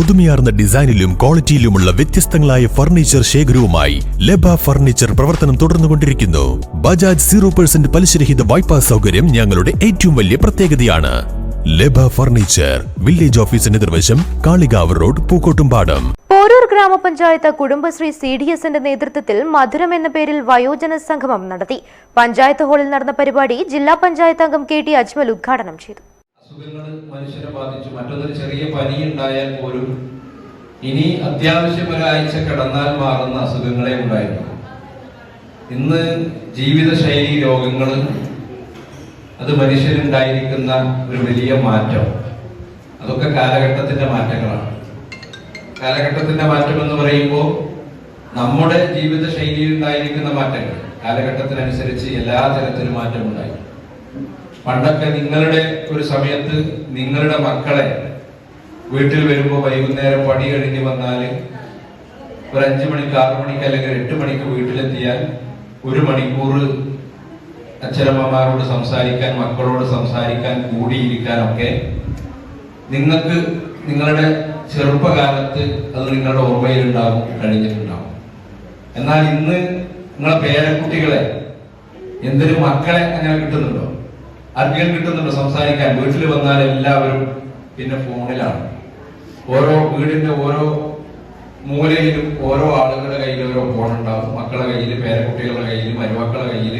പുതുമയാർന്ന ഡിസൈനിലും ക്വാളിറ്റിയിലുമുള്ള വ്യത്യസ്തങ്ങളായ furniture ശേഖരവുമായി Laba furniture പ്രവർത്തനം തുടർന്നുകൊണ്ടിരിക്കുന്നു. ബജാജ് സീറോ പെർസെന്റ് പലിശരഹിത വായ്പാ സൗകര്യം ഞങ്ങളുടെ ഏറ്റവും വലിയ പ്രത്യേകതയാണ്. ലബ ഫർണിച്ചർ വില്ലേജ് ഓഫീസിന് എതിർവശം കാളികാവ് റോഡ് പൂക്കോട്ടുംപാടം. പോരൂർ ഗ്രാമപഞ്ചായത്ത് കുടുംബശ്രീ സി ഡി എസിന്റെ നേതൃത്വത്തിൽ മധുരം എന്ന പേരിൽ വയോജന സംഗമം നടത്തി. പഞ്ചായത്ത് ഹാളിൽ നടന്ന പരിപാടി ജില്ലാ പഞ്ചായത്ത് അംഗം കെ ടി അജ്മൽ ഉദ്ഘാടനം ചെയ്തു. അസുഖങ്ങൾ മനുഷ്യരെ ബാധിച്ചു. മറ്റൊന്നൊരു ചെറിയ പനി ഉണ്ടായാൽ പോലും ഇനി അത്യാവശ്യം ഒരാഴ്ച കിടന്നാൽ മാറുന്ന അസുഖങ്ങളെ ഉണ്ടായിരുന്നു. ഇന്ന് ജീവിതശൈലി രോഗങ്ങൾ അത് മനുഷ്യനുണ്ടായിരിക്കുന്ന ഒരു വലിയ മാറ്റം. അതൊക്കെ കാലഘട്ടത്തിന്റെ മാറ്റങ്ങളാണ്. കാലഘട്ടത്തിന്റെ മാറ്റം എന്ന് പറയുമ്പോൾ നമ്മുടെ ജീവിത ശൈലിയിൽ ഉണ്ടായിരിക്കുന്ന മാറ്റങ്ങൾ. കാലഘട്ടത്തിനനുസരിച്ച് എല്ലാ തരത്തിലും മാറ്റമുണ്ടായി. പണ്ടൊക്കെ നിങ്ങളുടെ ഒരു സമയത്ത് നിങ്ങളുടെ മക്കളെ വീട്ടിൽ വരുമ്പോൾ വൈകുന്നേരം പണി കഴിഞ്ഞ് വന്നാൽ ഒരു അഞ്ചു മണിക്ക് ആറു മണിക്ക് അല്ലെങ്കിൽ എട്ട് മണിക്ക് വീട്ടിലെത്തിയാൽ ഒരു മണിക്കൂർ അച്ഛനമ്മമാരോട് സംസാരിക്കാൻ മക്കളോട് സംസാരിക്കാൻ കൂടിയിരിക്കാനൊക്കെ നിങ്ങൾക്ക് നിങ്ങളുടെ ചെറുപ്പകാലത്ത് അത് നിങ്ങളുടെ ഓർമ്മയിൽ ഉണ്ടാകും കഴിഞ്ഞിട്ടുണ്ടാകും എന്നാൽ ഇന്ന് നിങ്ങളെ പേരക്കുട്ടികളെ എന്തൊരു മക്കളെ അങ്ങനെ കിട്ടുന്നുണ്ടോ? ആർക്കെങ്കിലും കിട്ടുന്നുണ്ട് സംസാരിക്കാൻ. വീട്ടിൽ വന്നാൽ എല്ലാവരും പിന്നെ ഫോണിലാണ്. ഓരോ വീടിന്റെ ഓരോ മൂലയിലും ഓരോ ആളുകളുടെ കയ്യിൽ ഓരോ ഫോൺ ഉണ്ടാവും മക്കളുടെ കയ്യിൽ പേരക്കുട്ടികളുടെ കയ്യിൽ മരുമക്കളുടെ കയ്യിൽ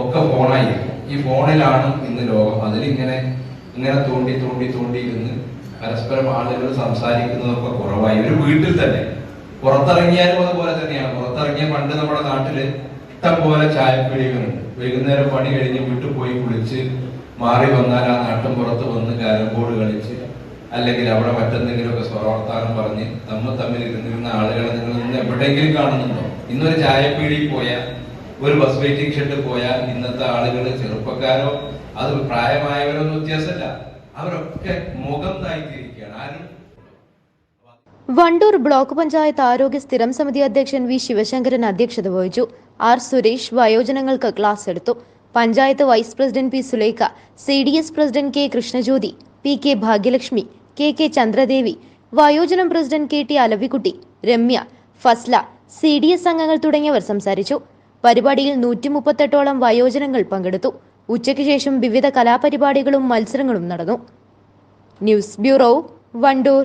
ഒക്കെ ഫോണായിരിക്കും. ഈ ഫോണിലാണ് ഇന്ന് ലോകം. അതിലിങ്ങനെ ഇങ്ങനെ തോണ്ടി തോണ്ടി തോണ്ടി ഇരുന്ന് പരസ്പരം ആളുകൾ സംസാരിക്കുന്നതൊക്കെ കുറവായി. ഒരു വീട്ടിൽ തന്നെ. പുറത്തിറങ്ങിയാലും അതുപോലെ തന്നെയാണ്. പുറത്തിറങ്ങിയ പണ്ട് നമ്മുടെ നാട്ടിൽ ഇഷ്ടം പോലെ ചായപ്പീടികളുണ്ട് വൈകുന്നേരം പണി കഴിഞ്ഞ് വീട്ടിൽ പോയി കുളിച്ച് മാറി വന്നാൽ ആ നാട്ടും പുറത്ത് വന്ന് കാരം ബോർഡ് കളിച്ച് അല്ലെങ്കിൽ അവിടെ മറ്റെന്തെങ്കിലുമൊക്കെ സ്വർവർത്താനം പറഞ്ഞ് നമ്മൾ തമ്മിൽ ഇരുന്നിരുന്ന ആളുകളെ നിങ്ങൾ ഇന്ന് എവിടെയെങ്കിലും കാണുന്നുണ്ടോ? ഇന്നൊരു ചായപ്പീടിയിൽ പോയാൽ ഒരു ബസ് വെയിറ്റിംഗ് ഷെഡ് പോയാൽ ഇന്നത്തെ ആളുകൾ ചെറുപ്പക്കാരോ അത് പ്രായമായവരോ ഒന്നും വ്യത്യാസമല്ല. അവരൊക്കെ മുഖം തായിത്തിരിക്കുകയാണ് ആരും വണ്ടൂർ ബ്ലോക്ക് പഞ്ചായത്ത് ആരോഗ്യ സ്ഥിരം സമിതി അധ്യക്ഷൻ വി ശിവശങ്കരൻ അധ്യക്ഷത വഹിച്ചു. ആർ സുരേഷ് വയോജനങ്ങൾക്ക് ക്ലാസ് എടുത്തു. Panchayat vice president P Sulekha C D S president K Krishnajyothi P K Bhagyalakshmi K K Chandradevi വയോജനം president K T Alavikutty Ramya Fasla C D S അംഗങ്ങൾ തുടങ്ങിയവർ സംസാരിച്ചു. പരിപാടിയിൽ നൂറ്റി മുപ്പത്തെട്ടോളം വയോജനങ്ങൾ പങ്കെടുത്തു. ഉച്ചയ്ക്ക് ശേഷം വിവിധ കലാപരിപാടികളും മത്സരങ്ങളും നടന്നു. News bureau Wandoor.